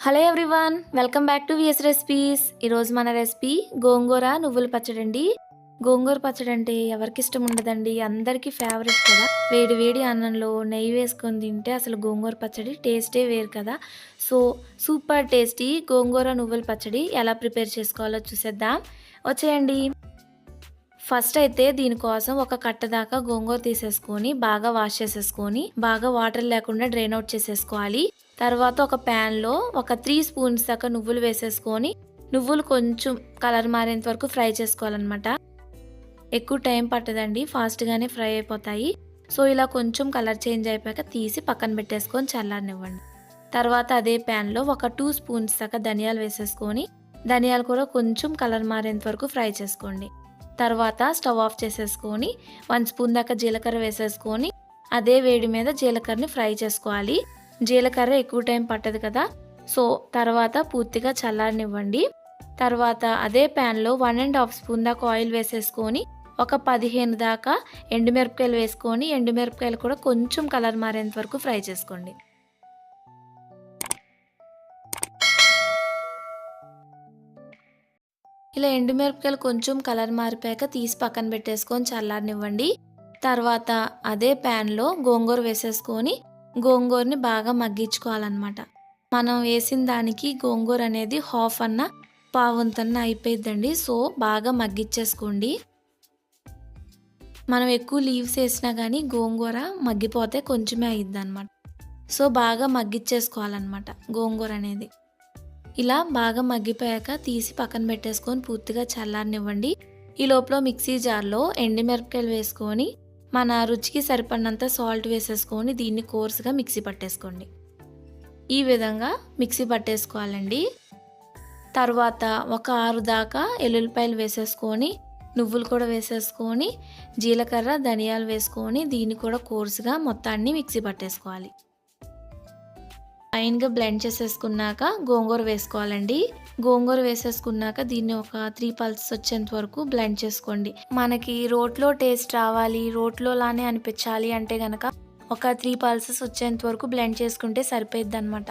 Hello everyone welcome back to V S recipes. ఈరోజు మన recipe గోంగూర నువ్వుల పచ్చడి అండి. గోంగూర పచ్చడి అంటే ఎవరికి ఇష్టం ఉండదండి అందరికీ ఫేవరెట్ కదా. వేడి వేడి అన్నంలో నెయ్యి వేసుకొని తింటే అసలు గోంగూర పచ్చడి టేస్టే వేరు కదా. సో సూపర్ టేస్టీ గోంగూర నువ్వుల పచ్చడి ఎలా ప్రిపేర్ చేసుకోవాలో చూసేద్దాం. వచ్చేయండి. ఫస్ట్ అయితే దీనికోసం ఒక కట్ట దాకా గోంగూర తీసేసుకొని బాగా వాష్ చేసేసుకొని బాగా వాటర్ లేకుండా డ్రైన్ అవుట్ చేసేసుకోవాలి. తర్వాత ఒక ప్యాన్లో ఒక త్రీ స్పూన్స్ దాకా నువ్వులు వేసేసుకొని నువ్వులు కొంచెం కలర్ మారేంత వరకు ఫ్రై చేసుకోవాలన్నమాట. ఎక్కువ టైం పట్టదండి ఫాస్ట్గానే ఫ్రై అయిపోతాయి. సో ఇలా కొంచెం కలర్ చేంజ్ అయిపోయాక తీసి పక్కన పెట్టేసుకొని చల్లారనివ్వండి. తర్వాత అదే ప్యాన్లో ఒక టూ స్పూన్స్ దాకా ధనియాలు వేసేసుకొని ధనియాలు కూడా కొంచెం కలర్ మారేంత వరకు ఫ్రై చేసుకోండి. తర్వాత స్టవ్ ఆఫ్ చేసేసుకొని వన్ స్పూన్ దాకా జీలకర్ర వేసేసుకొని అదే వేడి మీద జీలకర్రని ఫ్రై చేసుకోవాలి. జీలకర్ర ఎక్కువ టైం పట్టదు కదా. సో తర్వాత పూర్తిగా చల్లారనివ్వండి. తర్వాత అదే ప్యాన్లో వన్ అండ్ హాఫ్ స్పూన్ దాకా ఆయిల్ వేసేసుకొని ఒక పదిహేను దాకా ఎండుమిరపకాయలు వేసుకొని ఎండుమిరపకాయలు కూడా కొంచెం కలర్ మారేంత వరకు ఫ్రై చేసుకోండి. ఇలా ఎండుమిరపకాయలు కొంచెం కలర్ మారిపోయాక తీసి పక్కన పెట్టేసుకొని చల్లారనివ్వండి. తర్వాత అదే ప్యాన్లో గోంగూర వేసేసుకొని గోంగూరని బాగా మగ్గించుకోవాలన్నమాట. మనం వేసిన దానికి గోంగూర అనేది హాఫ్ అన్న పావుంతన్న అయిపోయిద్దండి. సో బాగా మగ్గిచ్చేసుకోండి మనం ఎక్కువ లీవ్స్ వేసినా కానీ గోంగూర మగ్గిపోతే కొంచెమే అయ్యిద్ది అనమాట సో బాగా మగ్గిచ్చేసుకోవాలన్నమాట గోంగూర అనేది. ఇలా బాగా మగ్గిపోయాక తీసి పక్కన పెట్టేసుకొని పూర్తిగా చల్లారనివ్వండి. ఈ లోపల మిక్సీ జార్లో ఎండిమిరపకాయలు వేసుకొని మన రుచికి సరిపడినంత సాల్ట్ వేసేసుకొని దీన్ని కోర్సుగా మిక్సీ పట్టేసుకోండి. ఈ విధంగా మిక్సీ పట్టేసుకోవాలండి. తర్వాత ఒక ఆరు దాకా ఎల్లుల్లిపాయలు వేసేసుకొని నువ్వులు కూడా వేసేసుకొని జీలకర్ర ధనియాలు వేసుకొని దీన్ని కూడా కోర్సుగా మొత్తాన్ని మిక్సీ పట్టేసుకోవాలి. ఫైన్గా బ్లెండ్ చేసేసుకున్నాక గోంగూర వేసుకోవాలండి. గోంగూర వేసేసుకున్నాక దీన్ని ఒక త్రీ పల్సెస్ వచ్చేంత వరకు బ్లెండ్ చేసుకోండి. మనకి రోట్లో టేస్ట్ రావాలి రోట్లో లానే అనిపించాలి అంటే గనక ఒక త్రీ పల్సెస్ వచ్చేంత వరకు బ్లెండ్ చేసుకుంటే సరిపోయిద్ది అనమాట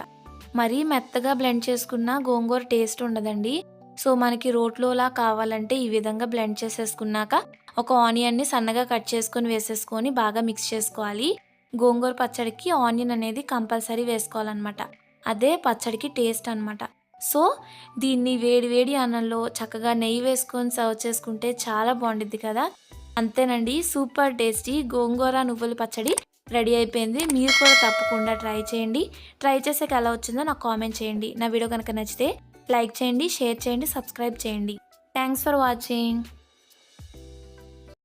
మరీ మెత్తగా బ్లెండ్ చేసుకున్న గోంగూర టేస్ట్ ఉండదండి. సో మనకి రోట్లోలా కావాలంటే ఈ విధంగా బ్లెండ్ చేసేసుకున్నాక ఒక ఆనియన్ని సన్నగా కట్ చేసుకొని వేసేసుకొని బాగా మిక్స్ చేసుకోవాలి. గోంగూర పచ్చడికి ఆనియన్ అనేది కంపల్సరీ వేసుకోవాలన్నమాట. అదే పచ్చడికి టేస్ట్ అనమాట సో దీన్ని వేడి వేడి అన్నంలో చక్కగా నెయ్యి వేసుకొని సర్వ్ చేసుకుంటే చాలా బాగుండిద్ది కదా. అంతేనండి సూపర్ టేస్టీ గోంగూర నువ్వుల పచ్చడి రెడీ అయిపోయింది. మీరు కూడా తప్పకుండా ట్రై చేయండి. ట్రై చేసాక ఎలా వచ్చిందో నాకు కామెంట్ చేయండి. నా వీడియో కనుక నచ్చితే లైక్ చేయండి షేర్ చేయండి సబ్స్క్రైబ్ చేయండి. Thanks for watching.